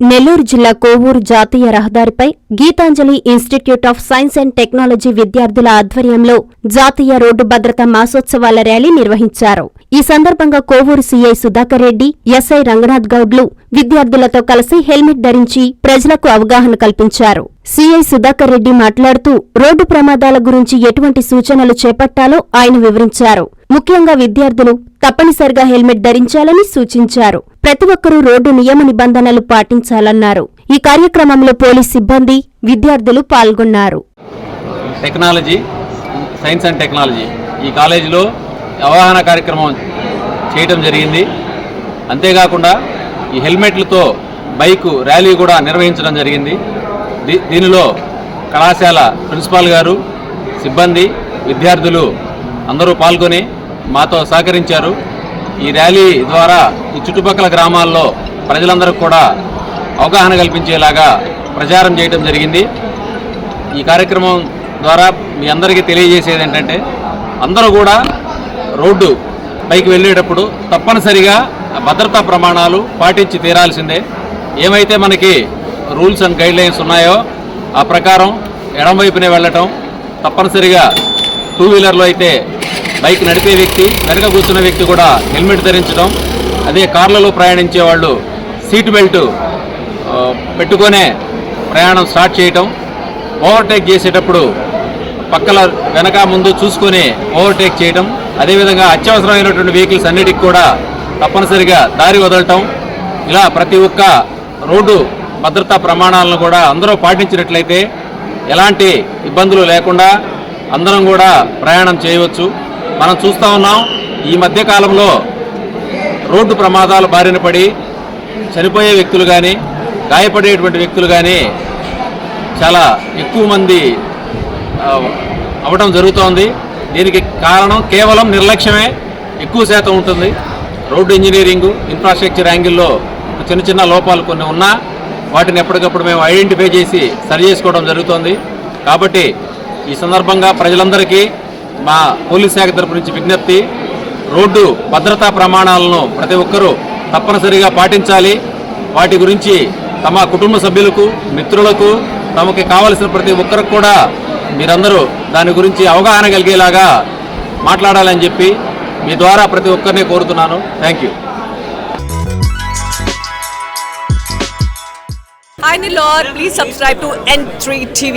నెల్లూరు జిల్లా కోవూరు జాతీయ రహదారిపై Gitanjali institute of science and technology విద్యార్థుల ఆధ్వర్యంలో జాతీయ రోడ్డు భద్రత మాసోత్సవాల ర్యాలీ నిర్వహించారు. ఈ సందర్భంగా కోవూరు సీఐ సుధాకర్ రెడ్డి ఎస్ఐ రంగనాథ్ గౌడ్లు విద్యార్థులతో కలిసి హెల్మెట్ ధరించి ప్రజలకు అవగాహన కల్పించారు. సీఐ సుధాకర్ రెడ్డి మాట్లాడుతూ రోడ్డు ప్రమాదాల గురించి ఎటువంటి సూచనలు చేపట్టాలో ఆయన వివరించారు. ముఖ్యంగా విద్యార్థులు తప్పనిసరిగా హెల్మెట్ ధరించాలని సూచించారు. ప్రతి ఒక్కరూ రోడ్డు నియమ నిబంధనలు పాటించాలన్నారు. ఈ కార్యక్రమంలో పోలీస్ సిబ్బంది విద్యార్థులు పాల్గొన్నారు. Technology science and technology. ఈ కాలేజీలో అవగాహన కార్యక్రమం చేయటం జరిగింది. అంతేకాకుండా ఈ హెల్మెట్లతో బైకు ర్యాలీ కూడా నిర్వహించడం జరిగింది. దీ- దీనిలో కళాశాల ప్రిన్సిపాల్ గారు సిబ్బంది విద్యార్థులు అందరూ పాల్గొని మాతో సహకరించారు. ఈ ర్యాలీ ద్వారా ఈ చుట్టుపక్కల గ్రామాల్లో ప్రజలందరికీ కూడా అవగాహన కల్పించేలాగా ప్రచారం చేయడం జరిగింది. ఈ కార్యక్రమం ద్వారా మీ అందరికీ తెలియజేసేది ఏంటంటే అందరూ కూడా రోడ్డు పైకి వెళ్ళేటప్పుడు తప్పనిసరిగా భద్రతా ప్రమాణాలు పాటించి తీరాల్సిందే. ఏమైతే మనకి రూల్స్ అండ్ గైడ్ లైన్స్ ఉన్నాయో ఆ ప్రకారం ఎడమవైపునే వెళ్ళటం తప్పనిసరిగా టూ వీలర్లో అయితే బైక్ నడిపే వ్యక్తి వెనక కూర్చున్న వ్యక్తి కూడా హెల్మెట్ ధరించడం అదే కార్లలో ప్రయాణించే వాళ్ళు సీట్ బెల్ట్ పెట్టుకొనే ప్రయాణం స్టార్ట్ చేయటం ఓవర్టేక్ చేసేటప్పుడు పక్కల వెనక ముందు చూసుకొని ఓవర్టేక్ చేయటం అదేవిధంగా అత్యవసరమైనటువంటి వెహికల్స్ అన్నిటికి కూడా తప్పనిసరిగా దారి వదలటం ఇలా ప్రతి ఒక్క రోడ్డు భద్రతా ప్రమాణాలను కూడా అందరూ పాటించినట్లయితే ఎలాంటి ఇబ్బందులు లేకుండా అందరం కూడా ప్రయాణం చేయవచ్చు. మనం చూస్తూ ఉన్నాం ఈ మధ్య కాలంలో రోడ్డు ప్రమాదాలు బారిన పడి చనిపోయే వ్యక్తులు కానీ గాయపడేటువంటి వ్యక్తులు కానీ చాలా ఎక్కువ మంది ఆ, జరుగుతోంది. దీనికి కారణం కేవలం నిర్లక్ష్యమే. ఎక్కువ శాతం ఉంటుంది. రోడ్డు ఇంజనీరింగ్ ఇన్ఫ్రాస్ట్రక్చర్ యాంగిల్లో చిన్న చిన్న లోపాలు కొన్ని ఉన్నా వాటిని ఎప్పటికప్పుడు మేము ఐడెంటిఫై చేసి సరి చేసుకోవడం జరుగుతోంది. కాబట్టి ఈ సందర్భంగా ప్రజలందరికీ మా పోలీస్ శాఖ తరపు నుంచి విజ్ఞప్తి రోడ్డు భద్రతా ప్రమాణాలను ప్రతి ఒక్కరూ తప్పనిసరిగా పాటించాలి. వాటి గురించి తమ కుటుంబ సభ్యులకు మిత్రులకు తమకి కావలసిన ప్రతి ఒక్కరికి కూడా మీరందరూ దాని గురించి అవగాహన కలిగేలాగా మాట్లాడాలని చెప్పి మీ ద్వారా ప్రతి ఒక్కరిని కోరుతున్నాను. Thank you Hi Nilor, please subscribe to N3 TV.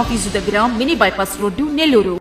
office దగ్గర మినీ బైపాస్ రోడ్డు నెల్లూరు.